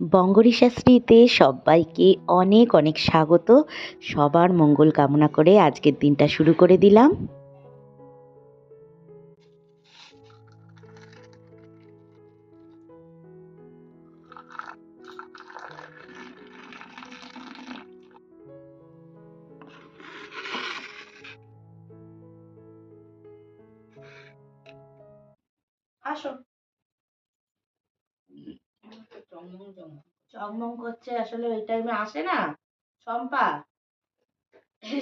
বঙ্গরি শাস্ত্রীতে সবাইকে অনেক অনেক স্বাগত। সবার মঙ্গল কামনা করে আজকের দিনটা শুরু করে দিলাম। চকমং করছে, আসলে ওই টাইমে আসে না। শম্পা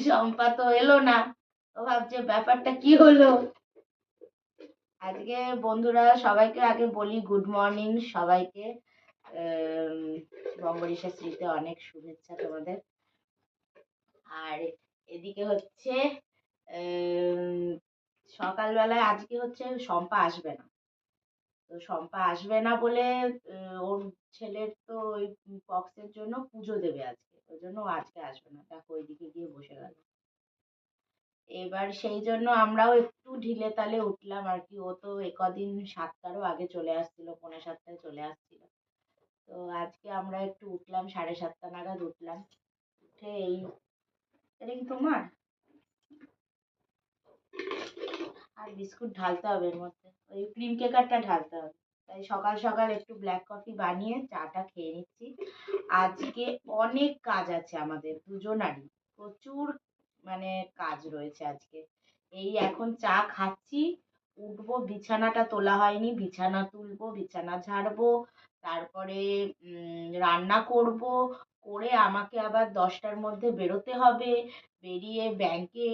শম্পা তো এলো না। ও ভাবছে, ব্যাপারটা কি হলো? আজকে বন্ধুরা, সবাইকে আগে বলি গুড মর্নিং সবাইকে। বঙ্গরিশা স্মৃতিতে অনেক শুভেচ্ছা তোমাদের। আর এদিকে হচ্ছে সকালবেলায় আজকে হচ্ছে শম্পা আসবে না। শম্পা আসবে না বলে ওর ছেলের তো ওই পক্সের জন্য পুজো দেবে আজকে। ওই জন্য আজকে আসবে না। দেখো ওইদিকে গিয়ে বসে গেল। এবার সেই জন্য আমরাও একটু ঢিলে তালে উঠলাম আর কি। ও তো একদিন সাতটারও আগে চলে আসছিল, পৌনে সাতটায় চলে আসছিল। তো আজকে আমরা একটু উঠলাম, সাড়ে সাতটা নাগাদ উঠলাম। উঠে এই তোমার? আর বিস্কুট ঢালতে হবে এর মধ্যে। ওই ক্রিম কেকারটা ঢালতে হবে। তাই সকাল সকাল একটু ব্ল্যাক কফি বানিয়ে চাটা খেয়ে নিচ্ছি। আজকে অনেক কাজ আছে আমাদের দুজনারই। প্রচুর মানে কাজ রয়েছে আজকে। এই এখন চা খাচ্ছি, উঠবো, বিছানাটা তোলা হয়নি, বিছানা তুলবো, বিছানা ঝাড়বো, তারপরে রান্না করব করে আমাকে আবার দশটার মধ্যে বেরোতে হবে। বেরিয়ে ব্যাংকে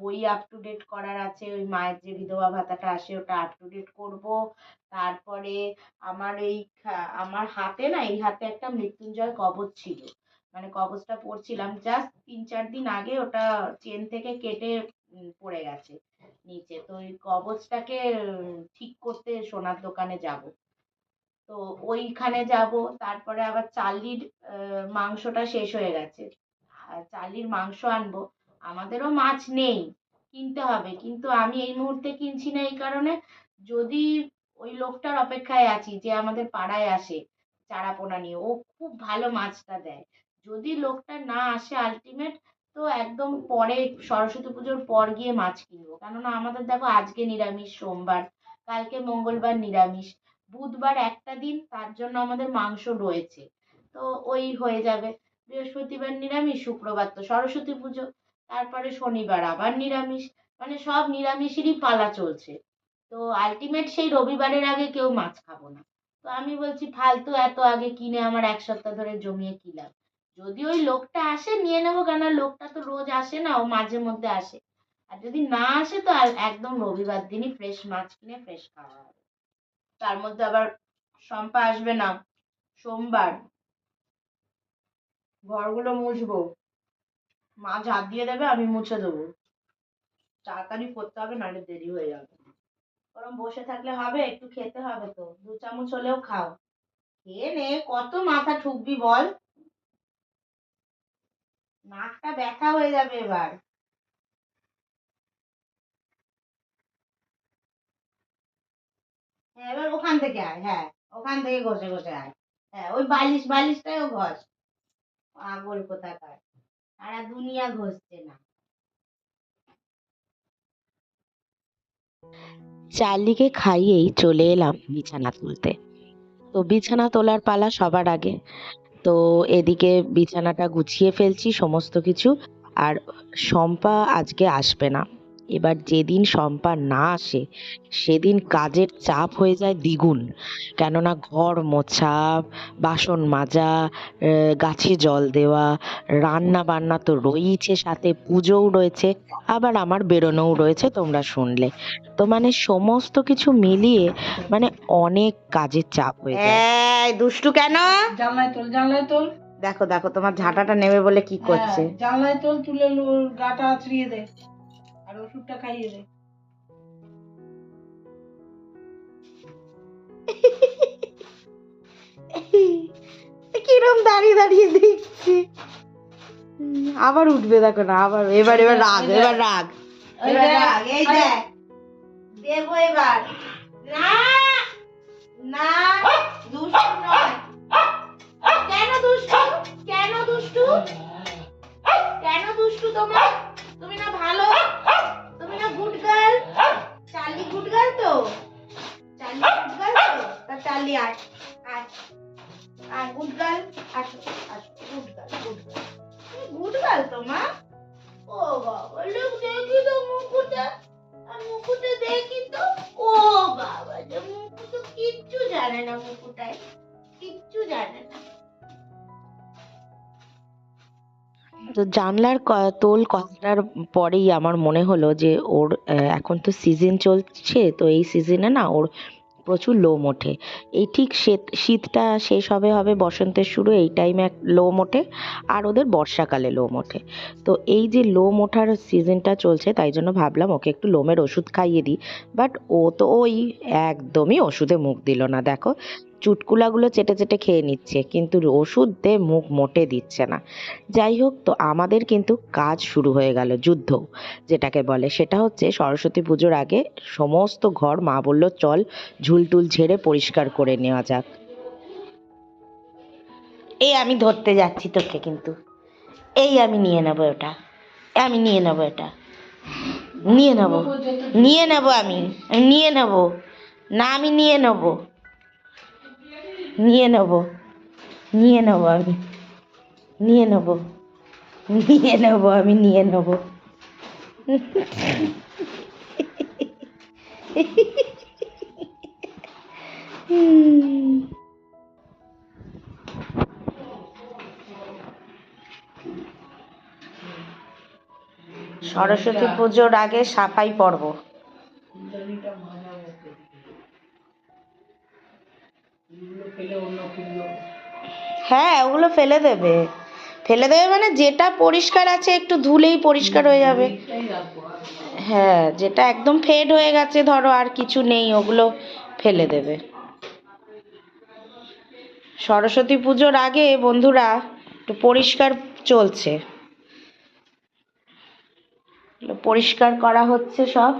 বই আপ টু ডেট করার আছে, ওই মায়ের যে বিধবা ভাতাটা আসে ওটা আপ টু ডেট করব। তারপরে আমার এই আমার হাতে না, এই হাতে একটা মৃত্যুঞ্জয় কবচ ছিল। মানে কবচটা পরছিলাম জাস্ট তিন চার দিন আগে ওটা চেন থেকে কেটে পড়ে গেছে নিচে। তো ওই কবচটাকে ঠিক করতে সোনার দোকানে যাব। তো ওইখানে যাব, তারপরে আবার চার্লির মাংসটা শেষ হয়ে গেছে। চার্লির মাংস আনব, আমাদেরও মাছ নেই, কিনতে হবে। কিন্তু আমি এই মুহূর্তে কিনছি না, এই কারণে যদি ওই লোকটার অপেক্ষায় আছি যে আমাদের পাড়ায় আসে চারাপোনা নিয়ে, ও খুব ভালো মাছটা দেয়। যদি লোকটা না আসে আলটিমেট তো একদম পরে সরস্বতী পুজোর পর গিয়ে মাছ কিনবো। কেননা আমাদের দেখো আজকে নিরামিষ, সোমবার, কালকে মঙ্গলবার নিরামিষ। বুধবার একটা দিন তার জন্য আমাদের মাংস রয়েছে। তো ওই হয়ে যাবে। বৃহস্পতিবার নিরামিষ, শুক্রবার তো সরস্বতী পুজো, তারপরে শনিবার আবার নিরামিষ। মানে সব নিরামিষেরই পালা চলছে। তো আলটিমেট সেই রবিবারের আগে কেউ মাছ খাব না। তো আমি বলছি, ফালতু এত আগে কিনে আমার এক সপ্তাহ ধরে জমিয়ে কি লাভ? যদি ওই লোকটা আসে, নিয়ে নেব কেন? লোকটা তো রোজ আসে না, ও মাঝে মধ্যে আসে। আর যদি না আসে, তো একদম রবিবার দিনই ফ্রেশ মাছ কিনে ফ্রেশ খাওয়া হবে। তার মধ্যে আবার শম্পা আসবে না। সোমবার। ঘরগুলো মুছবো। মা ঝাঁপ দিয়ে দেবে আমি মুছে দেবো। তাড়াতাড়ি করতে হবে, নাহলে দেরি হয়ে যাবে। ওরম বসে থাকলে হবে, একটু খেতে হবে তো। দু চামচ হলেও খাও। খেয়ে নে, কত মাথা ঠুকবি বল? নাকটা ব্যথা হয়ে যাবে এবার। হ্যাঁ এবার ওখান থেকে আয় হ্যাঁ ওখান থেকে ঘষে ঘষে আয়। হ্যাঁ ওই বালিশ বালিশটাও ঘষ। পাগল কোথাকার। সারা দুনিয়া ঘষছে না। চার্লিকে খাইয়েই চলে এলাম বিছানা তুলতে। তো বিছানা তোলার পালা সবার আগে। তো এদিকে বিছানাটা গুছিয়ে ফেলছি সমস্ত কিছু। আর শম্পা আজকে আসবে না। এবার যেদিন শম্পা না আসে সেদিন কাজের চাপ হয়ে যায় দ্বিগুণ। কেননা ঘর মোছা বাসন মাজা আহ, গাছে জল দেওয়া রান্না বান্না তো রয়েইছে সাথে পুজোও রয়েছে আবার আমার বেরোনোও রয়েছে তোমরা শুনলে। তো মানে সমস্ত কিছু মিলিয়ে মানে অনেক কাজের চাপ হয়ে যায়। দুষ্টু কেন? জানলায় তোল জানলায় তোল। দেখো দেখো তোমার ঝাঁটাটা নেবে বলে কি করছে। হ্যাঁ, জানলায় তোল তুলে গাটা আছড়িয়ে দে। আর ওষুধটা খাইয়ে দে। কিরম দাঁড়িয়ে দাঁড়িয়ে দেখছে? আবার উঠবে দেখো না আবার এবার এবার রাগ এবার রাগ। কেন দুষ্টু? কেন দুষ্টু তোমার? তুমি না ভালো? তুমি না good girl Charlie good girl তো? চার্লি গুড গার্ল তো? তা চার্লি আয় আয় আয় গুড গার্ল আসো আসো good girl good girl good girl তো, মা? ও বাবা, লোক দেখি তো মুকুটে আর মুকুটে দেখি তো, ও বাবা, যে মুকুট কিচ্ছু জানে না মুকুটায় কিচ্ছু জানে না। তো জানলার তোল কথাটার পরেই আমার মনে হলো যে ওর এখন তো সিজন চলছে, তো এই সিজনে না ওর প্রচুর লোম ওঠে। এই ঠিক শীত, শীতটা শেষ হবে হবে বসন্তের শুরু, এই টাইমে লোম ওঠে আর ওদের বর্ষাকালে লোম ওঠে। তো এই যে লোম ওঠার সিজনটা চলছে, তাই জন্য ভাবলাম ওকে একটু লোমের ওষুধ খাইয়ে দিই। বাট ও তো ওই একদমই ওষুধে মুখ দিল না, দেখো। চুটকুলাগুলো চেটে চেটে খেয়ে নিচ্ছে, কিন্তু ওষুধ দিয়ে মুখ মোটে দিচ্ছে না। যাই হোক, তো আমাদের কিন্তু কাজ শুরু হয়ে গেল, যুদ্ধ যেটাকে বলে। সেটা হচ্ছে সরস্বতী পুজোর আগে সমস্ত ঘর মা বলল, চল ঝুলটুল ঝেড়ে পরিষ্কার করে নেওয়া যাক। এই আমি ধরতে যাচ্ছি তোকে কিন্তু। এই আমি নিয়ে নেব ওটা আমি নিয়ে নেব এটা। নিয়ে নেব। নিয়ে নেব আমি। নিয়ে নেব। না, আমি নিয়ে নেব। নিয়ে নেব। নিয়ে নেব আমি। নিয়ে নেব। নিয়ে নেব আমি, নিয়ে নেব। সরস্বতী পুজোর আগে সাফাই পর্ব। হ্যাঁ ওগুলো ফেলে দেবে। ফেলে দেবে মানে যেটা পরিষ্কার আছে একটু ধুলেই পরিষ্কার হয়ে যাবে। হ্যাঁ যেটা একদম ফেড হয়ে গেছে ধরো আর কিছু নেই ওগুলো ফেলে দেবে। সরস্বতী পুজোর আগে বন্ধুরা একটু পরিষ্কার চলছে। পরিষ্কার করা হচ্ছে সব।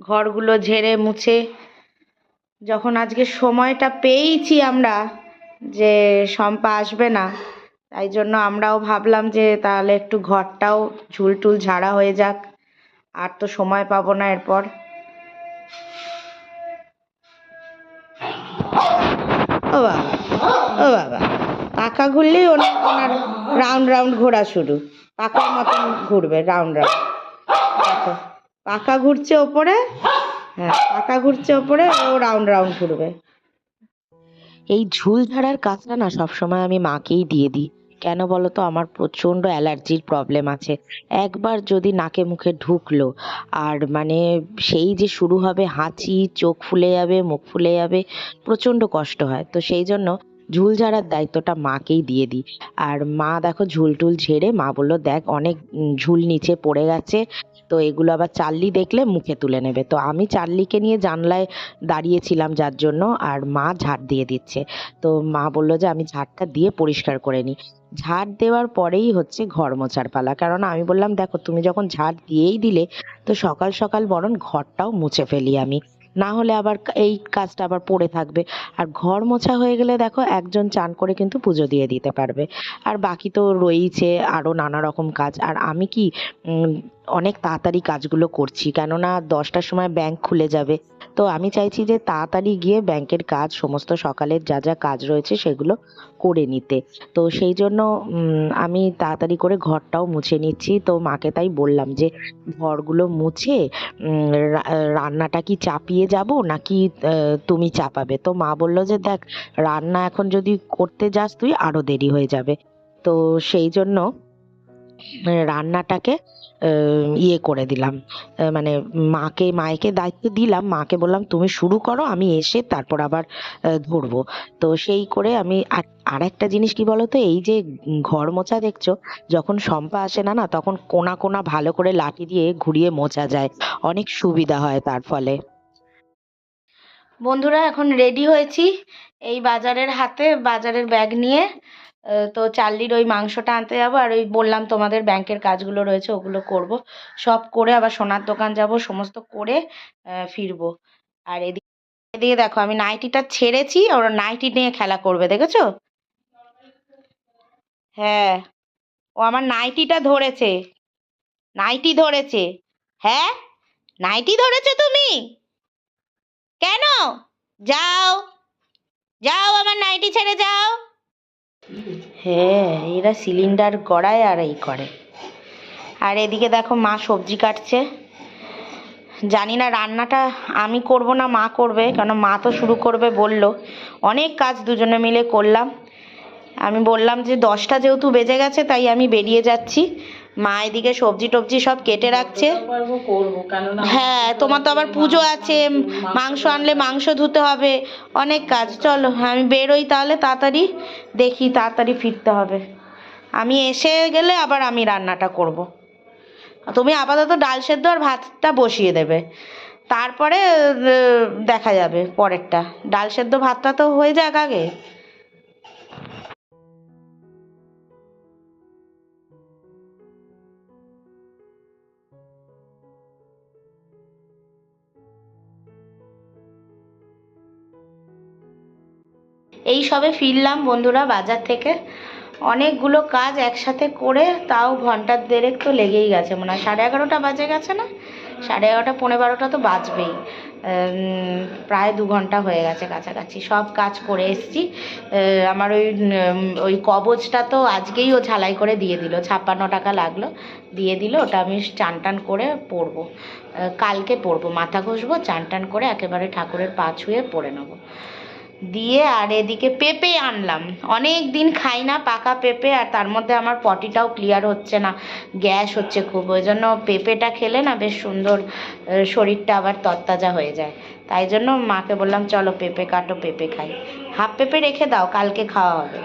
ঘরগুলো ঝেড়ে মুছে যখন আজকে সময়টা পেয়েইছি আমরা যে শম্পা আসবে না, তাই জন্য আমরাও ভাবলাম যে তাহলে একটু ঘরটাও ঝুলটুল ঝাড়া হয়ে যাক, আর তো সময় পাবো না এরপর। ও বাবা ও বাবা পাখা ঘুরলেই ওনার রাউন্ড রাউন্ড ঘোরা শুরু পাখার মতন ঘুরবে, রাউন্ড রাউন্ড। পাখা ঘুরছে ওপরে হ্যাঁ পাখা ঘুরছে ওপরে, ও রাউন্ড রাউন্ড ঘুরবে। এই ঝুল ঝাড়ার কাজটা না সবসময় আমি মাকেই দিয়ে দিই। কেন বলতো আমার প্রচণ্ড অ্যালার্জির প্রবলেম আছে। একবার যদি নাকে মুখে ঢুকলো, আর মানে সেই যে শুরু হবে, হাঁচি, চোখ ফুলে যাবে, মুখ ফুলে যাবে, প্রচণ্ড কষ্ট হয়। তো সেই জন্য ঝুল ঝাড়ার দায়িত্বটা মাকেই দিয়ে দিই। আর মা দেখো ঝুল টুল ঝেড়ে মা বলল, দেখ, অনেক ঝুল নিচে পড়ে গেছে, তো এগুলো আবার চাললি দেখলে মুখে তুলে নেবে। তো আমি চাললিকে নিয়ে জানলায় দাঁড়িয়েছিলাম যার জন্য, আর মা ঝাড় দিয়ে দিচ্ছে। তো মা বলল যে, আমি ঝাড়টা দিয়ে পরিষ্কার করে নিই। ঝাড় দেওয়ার পরেই হচ্ছে ঘর মোছার পালা। কারণ আমি বললাম, দেখো, তুমি যখন ঝাড় দিয়েই দিলে, তো সকাল সকাল বরং ঘরটাও মুছে ফেলি আমি। না হলে আবার এই কাজটা আবার পড়ে থাকবে। আর ঘর মোছা হয়ে গেলে দেখো একজন চান করে কিন্তু পুজো দিয়ে দিতে পারবে। আর বাকি তো রয়েইছে আরও নানা রকম কাজ। আর আমি কি অনেক তাড়াতাড়ি কাজগুলো করছি। কেননা দশটার সময় ব্যাংক খুলে যাবে। তো আমি চাইছি যে তাড়াতাড়ি গিয়ে ব্যাংকের কাজ, সমস্ত সকালের যা যা কাজ রয়েছে সেগুলো করে নিতে। তো সেই জন্য আমি তাড়াতাড়ি করে ঘরটাও মুছে নিচ্ছি। তো মাকে তাই বললাম যে, ঘরগুলো মুছে রান্নাটা কি চাপিয়ে যাব নাকি তুমি চাপাবে? তো মা বলল যে, দেখ, রান্না এখন যদি করতে যাস তুই, আরও দেরি হয়ে যাবে। তো সেই জন্য, রান্নাটাকে ইয়ে করে দিলাম। মানে মাকে, মায়েকে দায়িত্ব দিলাম। মাকে বললাম, তুমি শুরু করো, আমি এসে তারপর আবার ধরবো। তো সেই করে আমি আর একটা জিনিস কি বলতো, এই যে ঘর মোছা দেখছ, যখন শম্পা আসে না না, তখন কোনা কোনা ভালো করে লাঠি দিয়ে ঘুরিয়ে মোছা যায়। অনেক সুবিধা হয় তার ফলে। বন্ধুরা, এখন রেডি হয়েছি। এই বাজারের হাতে বাজারের ব্যাগ নিয়ে তো চাল্লির ওই মাংসটা আনতে যাব আর ওই বললাম তোমাদের ব্যাংকের কাজগুলো রয়েছে, ওগুলো করব। সব করে আবার সোনার দোকান যাব, সমস্ত করে ফিরবো। আর এদিকে এদিকে দেখো, আমি নাইটিটা ছেড়েছি, ওরা নাইটি নিয়ে খেলা করবে, দেখেছ? হ্যাঁ। ও আমার নাইটিটা ধরেছে। নাইটি ধরেছে। হ্যাঁ? নাইটি ধরেছো তুমি? কেন? যাও। যাও আমার নাইটি ছেড়ে যাও। হ্যাঁ এরা সিলিন্ডার গড়ায় আর এই করে। আর এদিকে দেখো মা সবজি কাটছে। জানি না রান্নাটা আমি করব না মা করবে, কেন মা তো শুরু করবে বলল। অনেক কাজ দুজনে মিলে করলাম। আমি বললাম যে দশটা যেহেতু বেজে গেছে, তাই আমি বেরিয়ে যাচ্ছি। মা এদিকে সবজি টবজি সব কেটে রাখছে। হ্যাঁ তোমার তো আবার পুজো আছে মাংস আনলে মাংস ধুতে হবে অনেক কাজ। চলো আমি বেরোই তাহলে তাড়াতাড়ি দেখি তাড়াতাড়ি ফিরতে হবে। আমি এসে গেলে আবার আমি রান্নাটা করব। তুমি আপাতত ডাল সেদ্ধ আর ভাতটা বসিয়ে দেবে। তারপরে দেখা যাবে পরেরটা। ডাল সেদ্ধ ভাতটা তো হয়ে যাক আগে। এই সবে ফিরলাম বন্ধুরা বাজার থেকে। অনেকগুলো কাজ একসাথে করে তাও ঘণ্টার দেড়েক তো লেগেই গেছে মনে হয়। সাড়ে এগারোটা বাজে গেছে না? সাড়ে এগারোটা পনেরো বারোটা তো বাজবেই। প্রায় দু ঘণ্টা হয়ে গেছে কাছাকাছি। সব কাজ করে এসছি। আমার ওই ওই কবচটা তো আজকেই ও ঝালাই করে দিয়ে দিল। ছাপ্পান্ন টাকা লাগল। দিয়ে দিল, ওটা আমি চান টান করে পরবো। কালকে পরবো। মাথা ঘষবো চান টান করে একেবারে ঠাকুরের পা ছুঁয়ে পরে নেব। দিয়ে আর এদিকে পেঁপে আনলাম। অনেক দিন খাই না, পাকা পেঁপে, আর তার মধ্যে আমার পটিটাও ক্লিয়ার হচ্ছে না, গ্যাস হচ্ছে খুব। ওই জন্য পেঁপেটা খেলে না বেশ সুন্দর শরীরটা আবার তরতাজা হয়ে যায়। তাই জন্য মাকে বললাম, চলো পেঁপে কাটো, পেঁপে খাই। হাফ পেঁপে রেখে দাও, কালকে খাওয়া হবে।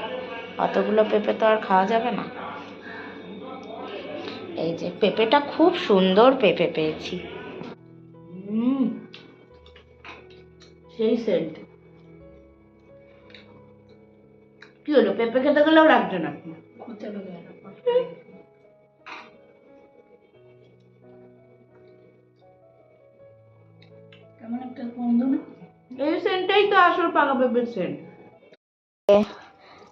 অতগুলো পেঁপে তো আর খাওয়া যাবে না। এই যে পেঁপেটা খুব সুন্দর পেঁপে পেয়েছি। হুম, সেই সেন্ট কি হলো? পেঁপে খেতে গেলেও লাগছে না? করতে হবে না। কেমন একটা গন্ধ না? এই সেন্টটাই তো আসল পাকা পেঁপের সেন্ট।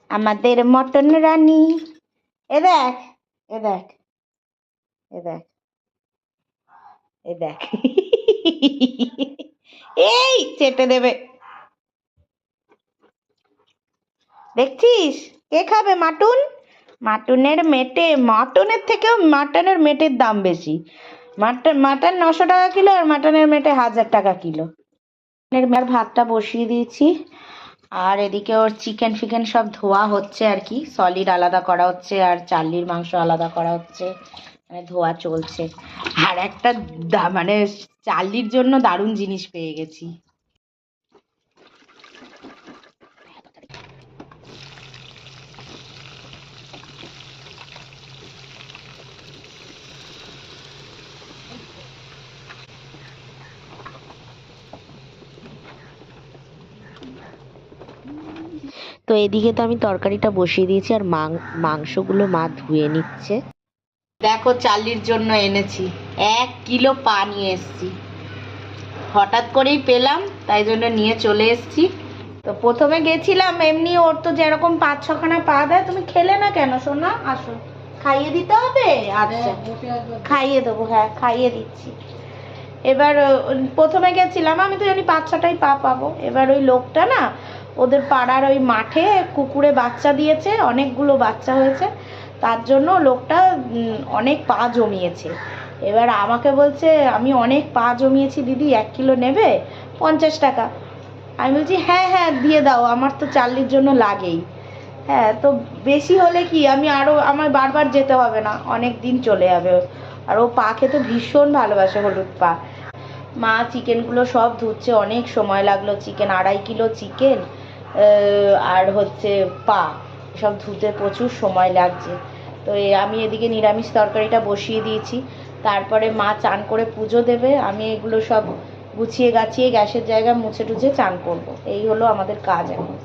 আমাদের মটন রানী। এ দেখ এ দেখ এ দেখ এ দেখ। এই চেটে দেবে। দেখছিস? কে খাবে মাটুন? মাটনের মেটে, মাটনের থেকেও মাটনের মেটের দাম বেশি। মাটন মাটন নশো টাকা কিলো আর মাটনের মেটে হাজার টাকা কিলো। ভাতটা বসিয়ে দিয়েছি। আর এদিকে ওর চিকেন ফিকেন সব ধোয়া হচ্ছে আর কি। সলিড আলাদা করা হচ্ছে আর চার্লির মাংস আলাদা করা হচ্ছে। মানে ধোয়া চলছে। আর একটা মানে চার্লির জন্য দারুণ জিনিস পেয়ে গেছি। তো এদিকে তো আমি তরকারিটা বসিয়ে দিয়েছি আর মাংসগুলো মা ধুয়ে নিচ্ছে। দেখো চার্লির জন্য এনেছি। এক কিলো পা নিয়ে এসেছি। হঠাৎ করেই পেলাম তাই জন্য নিয়ে চলে এসেছি। তো প্রথমে গেছিলাম এমনি ওর তো যেরকম পাঁচ ছখানা পা দেয় তুমি খেলে না কেন? সোনা আসো। খাইয়ে দিতে হবে? আচ্ছা। খাইয়ে দেবো হ্যাঁ খাইয়ে দিচ্ছি। এবার প্রথমে গেছিলাম আমি তো জানি পাঁচ ছটাই পা পাবো। এবার ওই লোকটা না ওদের পাড়ার ওই মাঠে কুকুরে বাচ্চা দিয়েছে, অনেকগুলো বাচ্চা হয়েছে। তার জন্য লোকটা অনেক পা জমিয়েছে। এবার আমাকে বলছে, আমি অনেক পা জমিয়েছি দিদি, এক কিলো নেবে? পঞ্চাশ টাকা। আমি বলছি হ্যাঁ হ্যাঁ দিয়ে দাও, আমার তো চার্লির জন্য লাগেই। হ্যাঁ তো বেশি হলে কি, আমি আরও আমার বারবার যেতে হবে না, অনেক দিন চলে যাবে। আর ও পা খেতে ভীষণ ভালোবাসে হলুদ পা। মা, চিকেনগুলো সব ধুচ্ছে, অনেক সময় লাগল, চিকেন, আড়াই কিলো চিকেন। আর হচ্ছে পা সব ধুতে প্রচুর সময় লাগছে। তো আমি এদিকে নিরামিষ তরকারিটা বসিয়ে দিয়েছি। তারপরে মা চান করে পুজো দেবে, আমি এগুলো সব গুছিয়ে গাছিয়ে গ্যাসের জায়গা মুছে টুছে চান করব। এই হলো আমাদের কাজ এখন।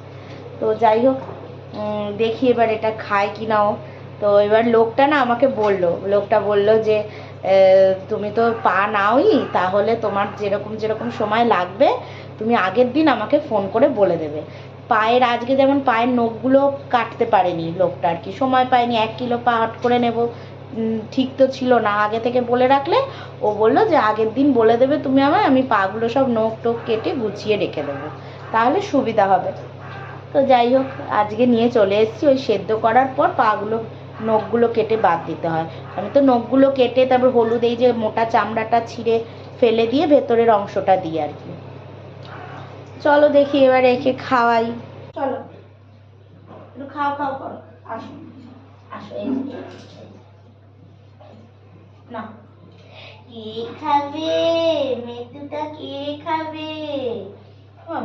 তো যাই হোক দেখি এবার এটা খায় কি নাও। তো এবার লোকটা না আমাকে বলল, লোকটা বলল যে তুমি তো পা নাওই, তাহলে তোমার যেরকম যেরকম সময় লাগবে, তুমি আগের দিন আমাকে ফোন করে বলে দেবে। পায়ের, আজকে যেমন পায়ের নখগুলো কাটতে পারেনি লোকটা আর কি। সময় পায়নি এক কিলো পা হট করে নেব। ঠিক তো ছিল না। আগে থেকে বলে রাখলে, ও বলল যে আগের দিন বলে দেবে তুমি আমায়, আমি পাগুলো সব নখ টোক কেটে গুছিয়ে রেখে দেবো। তাহলে সুবিধা হবে। তো যাই হোক, আজকে নিয়ে চলে এসেছি। ওই সেদ্ধ করার পর পাগুলো, নখগুলো কেটে বাদ দিতে হয়। আমি তো নখগুলো কেটে তারপর হলুদ এই যে মোটা চামড়াটা ছিঁড়ে ফেলে দিয়ে ভেতরের অংশটা দিই আর কি। চলো দেখি এবার একে খাওয়াই। চলো। একটু খাও খাও করো। আসো। আসো এই না। কে খাবে? মেটুটা কে খাবে?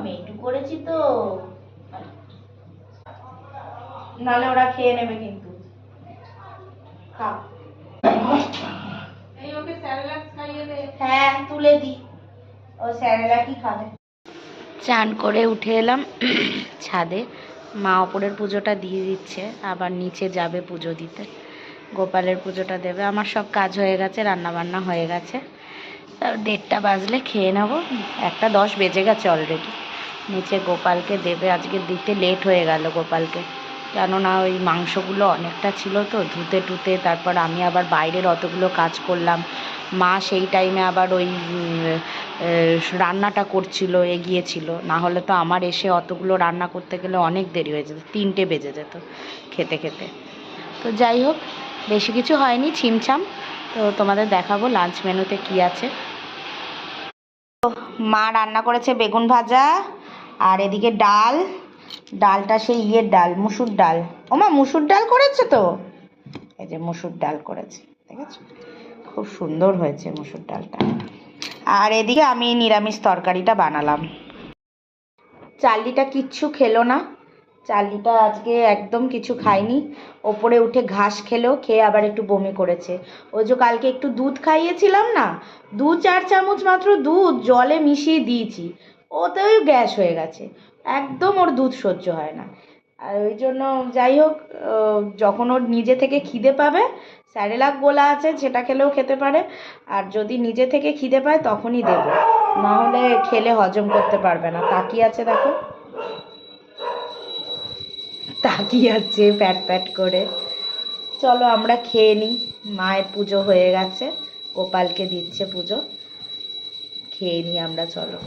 মেটু করেছি তো। নালে ওরা খেয়ে নেবে কিন্তু। খাও। হ্যাঁ তুলে দি। ও স্যারেরা কি খাবে? চান করে উঠে এলাম ছাদে। মা ওপরের পুজোটা দিয়ে দিচ্ছে, আবার নিচে যাবে পুজো দিতে। গোপালের পুজোটা দেবে। আমার সব কাজ হয়ে গেছে রান্না বান্না হয়ে গেছে। দেড়টা বাজলে খেয়ে নেব। একটা দশ বেজে গেছে অলরেডি নিচে গোপালকে দেবে। আজকে দিতে লেট হয়ে গেল গোপালকে। কেননা ওই মাংসগুলো অনেকটা ছিল তো, ধুতে টুতে, তারপর আমি আবার বাইরের অতগুলো কাজ করলাম। মা সেই টাইমে আবার ওই রান্নাটা করছিল, এগিয়েছিল। না হলে তো আমার এসে অতগুলো রান্না করতে গেলে অনেক দেরি হয়ে যেত, তিনটে বেজে যেত খেতে খেতে। তো যাই হোক, বেশি কিছু হয়নি, ছিমছাম। তো তোমাদের দেখাবো লাঞ্চ মেনুতে কি আছে। মা রান্না করেছে বেগুন ভাজা, আর এদিকে ডাল ডালটা সেই ইয়ের ডাল, মুসুর ডাল। ওমা, মুসুর ডাল করেছে তো? এই যে মুসুর ডাল করেছে ঠিক আছে খুব সুন্দর হয়েছে মুসুর ডালটা। আর এদিকে আমি নিরামিষ তরকারিটা বানালাম। চার্লিটা কিচ্ছু খেলো না। চার্লিটা আজকে একদম কিছু খায়নি ওপরে উঠে ঘাস খেলো, খেয়ে আবার একটু বমি করেছে। ওই যে কালকে একটু দুধ খাইয়েছিলাম না, দু চার চামচ মাত্র দুধ জলে মিশিয়ে দিয়েছি। ওতেই গ্যাস হয়ে গেছে। একদম ওর দুধ সহ্য হয় না। আর ওই জন্য যাই হোক যখন ওর নিজে থেকে খিদে পাবে, স্যারেলাক গোলা আছে, সেটা খেলেও খেতে পারে। আর যদি নিজে থেকে খিদে পায়, তখনই দেবো। না হলে খেলে হজম করতে পারবে না। তাকিয়ে আছে দেখো। তাকিয়ে আছে প্যাট প্যাট করে। চলো আমরা খেয়ে নিই। মায়ের পুজো হয়ে গেছে। গোপালকে দিচ্ছে পুজো। খেয়ে নিই আমরা, চলো।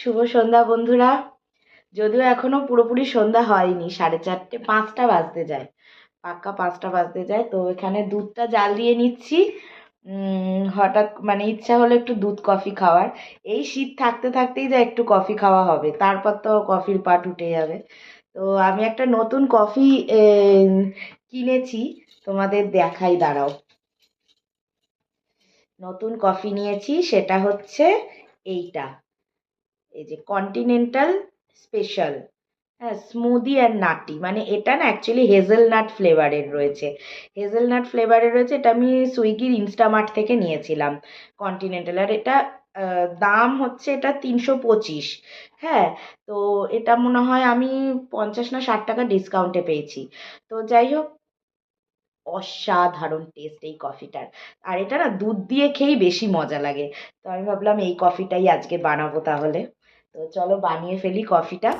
শুভ সন্ধ্যা বন্ধুরা। যদিও এখনও পুরোপুরি সন্ধ্যা হয়নি, সাড়ে চারটে, পাঁচটা বাজতে যায়। পাক্কা পাঁচটা বাজতে যায়, তো এখানে দুধটা জাল দিয়ে নিচ্ছি। হঠাৎ মানে ইচ্ছা হলো একটু দুধ, কফি খাওয়ার। এই শীত থাকতে থাকতেই যা একটু কফি খাওয়া হবে, তারপর তো কফির পাট উঠে যাবে। তো আমি একটা নতুন কফি কিনেছি, তোমাদের দেখাই, দাঁড়াও। নতুন কফি নিয়েছি, সেটা হচ্ছে এইটা। এই যে কন্টিনেন্টাল স্পেশাল হ্যাঁ স্মুদি অ্যান্ড নাটি মানে এটা না অ্যাকচুয়ালি হেজেলনাট ফ্লেভারের রয়েছে। হেজেলনাট ফ্লেভারের রয়েছে, এটা আমি সুইগির ইনস্টামার্ট থেকে নিয়েছিলাম। কন্টিনেন্টাল আর এটা দাম হচ্ছে এটা তিনশো পঁচিশ। হ্যাঁ তো এটা মনে হয় আমি পঞ্চাশ না ষাট টাকা ডিসকাউন্টে পেয়েছি। তো যাই হোক, অসাধারণ টেস্ট এই কফিটার আর এটা না দুধ দিয়ে খেয়েই বেশি মজা লাগে। তো আমি ভাবলাম এই কফিটাই আজকে বানাবো তাহলে। তো চলো বানিয়ে ফেলি কফিটা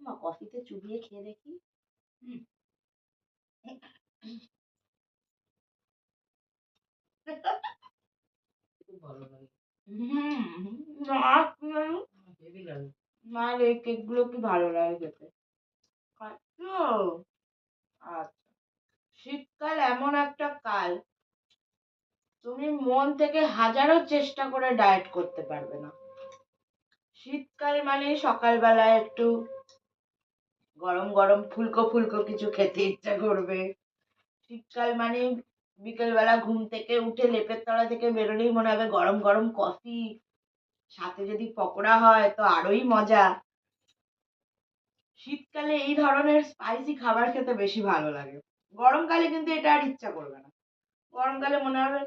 মা কফিতে চুবিয়ে খেয়ে দেখি। এই কেকগুলো কি ভালো লাগে খেতে? আচ্ছা। শীতকাল এমন একটা কাল তুমি মন থেকে হাজারো চেষ্টা করে ডায়েট করতে পারবে না। শীতকাল মানে সকালবেলায় একটু গরম গরম ফুলকো ফুলকো কিছু খেতে ইচ্ছা করবে। শীতকাল মানে বিকেলবেলা ঘুম থেকে উঠে লেপের তলা থেকে বেরোলেই মনে হবে গরম গরম কফি সাথে যদি পকোড়া হয় তো আরোই মজা। শীতকালে এই ধরনের স্পাইসি খাবার খেতে বেশি ভালো লাগে। গরমকালে কিন্তু এটা আর ইচ্ছা করবে না। গরমকালে মনে হবে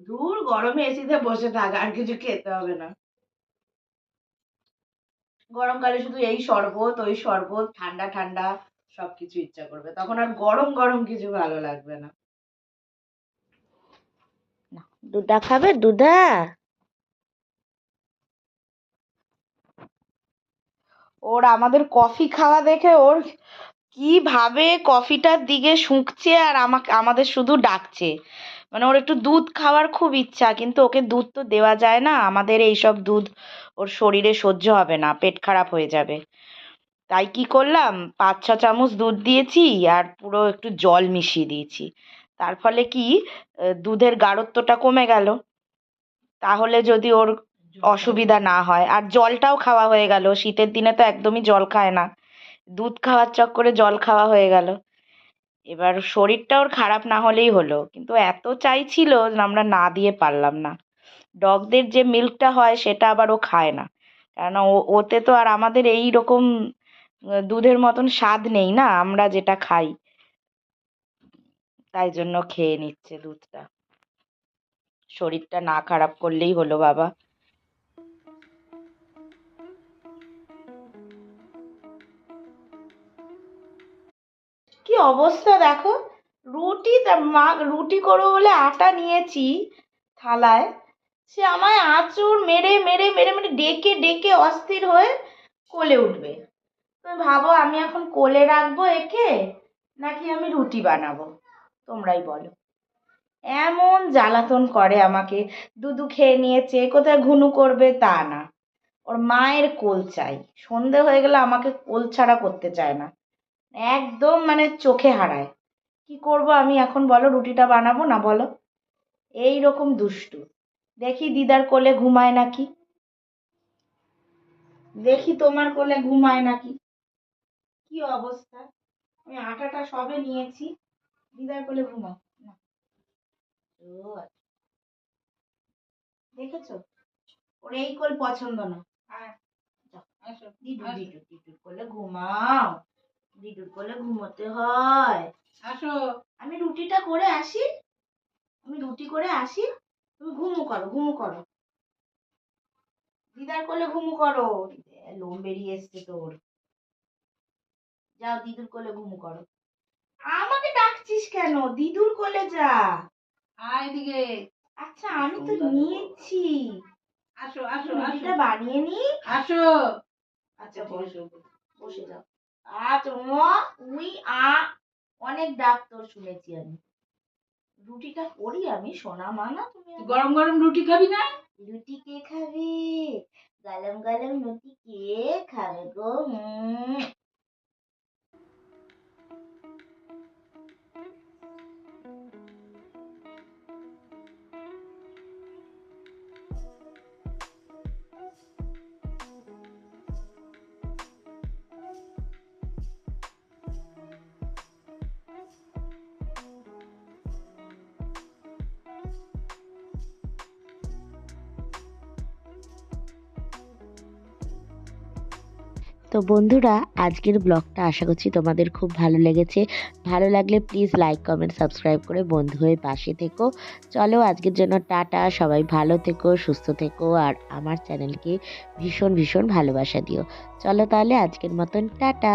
দূর গরমে এসিতে বসে থাক, আর কিছু খেতে হবে না। গরমকালে শুধু এই শরবত, ওই শরবত, ঠান্ডা ঠান্ডা, সবকিছু ইচ্ছা করবে। তখন আর গরম গরম কিছু ভালো লাগবে না। দুধা খাবে, দুধা। ওর আমাদের কফি খাওয়া দেখে ওর কীভাবে কফিটার দিকে শুঁকছে আর আমাকে, আমাদের শুধু ডাকছে। মানে ওর একটু দুধ খাওয়ার খুব ইচ্ছা কিন্তু ওকে দুধ তো দেওয়া যায় না। আমাদের এইসব দুধ ওর শরীরে সহ্য হবে না পেট খারাপ হয়ে যাবে। তাই কি করলাম? পাঁচ ছ চামচ দুধ দিয়েছি আর পুরো একটু জল মিশিয়ে দিয়েছি। তার ফলে কি? দুধের গাঢ়ত্বটা কমে গেল। তাহলে যদি ওর অসুবিধা না হয় আর জলটাও খাওয়া হয়ে গেল। শীতের দিনে তো একদমই জল খায় না। দুধ খাওয়ার চক্করে জল খাওয়া হয়ে গেল। এবার শরীরটা ওর খারাপ না হলেই হলো। কিন্তু এত চাইছিল আমরা না দিয়ে পারলাম না। ডগদের যে মিল্কটা হয় সেটা আবার ও খায় না। কেননা ও, ওতে তো আর আমাদের এই রকম দুধের মতন স্বাদ নেই না? আমরা যেটা খাই। তাই জন্য খেয়ে নিচ্ছে দুধটা। শরীরটা না খারাপ করলেই হলো বাবা। কি অবস্থা দেখো? রুটি মা রুটি করব বলে আটা নিয়েছি থালায়। সে আমায় আঁচড় মেরে মেরে মেরে মেরে ডেকে ডেকে অস্থির হয়ে কোলে উঠবে। তুমি ভাবো আমি এখন কোলে রাখব একে, নাকি আমি রুটি বানাবো? তোমরাই বলো। এমন জ্বালাতন করে আমাকে, দুধু খেয়ে নিয়েছে, কোথায় ঘুনু করবে তা না। ওর মায়ের কোল চাই। সন্ধে হয়ে গেলে আমাকে কোল ছাড়া করতে চায় না। একদম মানে চোখে হারায়। কি করব আমি এখন বলো রুটিটা বানাবো না বলো? এই রকম দুষ্টু। দেখি দিদার কোলে ঘুমায় নাকি? দেখি তোমার কোলে ঘুমায় নাকি? কি অবস্থা? আমি আটাটা সবে নিয়েছি। দিদার কোলে ঘুমাও। না। দেখেছ? ওর এই কোল পছন্দ না। দিদু কোলে ঘুমাও। দিদুর কোলে ঘুমোতে হয়। আসো। আমি রুটিটা করে আসি। আমি রুটি করে আসি। তুমি ঘুমু করো ঘুমু করো। দিদার কোলে ঘুমু করো। লোম বেরিয়ে এসছে তোর। যাও দিদুর কোলে ঘুমু করো। আমাকে ডাকছিস কেন? দিদুর কোলে যা। আয় এদিকে। আচ্ছা আমি তো নিয়েছি। আসো আসো আসো। রুটিটা বানিয়ে নি। আসো। আচ্ছা বসো। বসে যাও। আচ্ছা ও উই আ অনেক ডাক্তার শুনেছি আমি। রুটিটা করি আমি সোনা মানা তুমি গরম গরম রুটি খাবি না? রুটি কে খাবে? গরম গরম রুটি কে খাবে গো? তো বন্ধুরা, আজকের ব্লগটা আশা করছি তোমাদের খুব ভালো লেগেছে। ভালো লাগলে প্লিজ লাইক কমেন্ট সাবস্ক্রাইব করে বন্ধু হয়ে পাশে থেকো। চলো, আজকের জন্য টাটা। সবাই ভালো থেকো, সুস্থ থেকো, আর আমার চ্যানেলকে ভীষণ ভীষণ ভালোবাসা দিও। চলো তাহলে, আজকের মতন টাটা।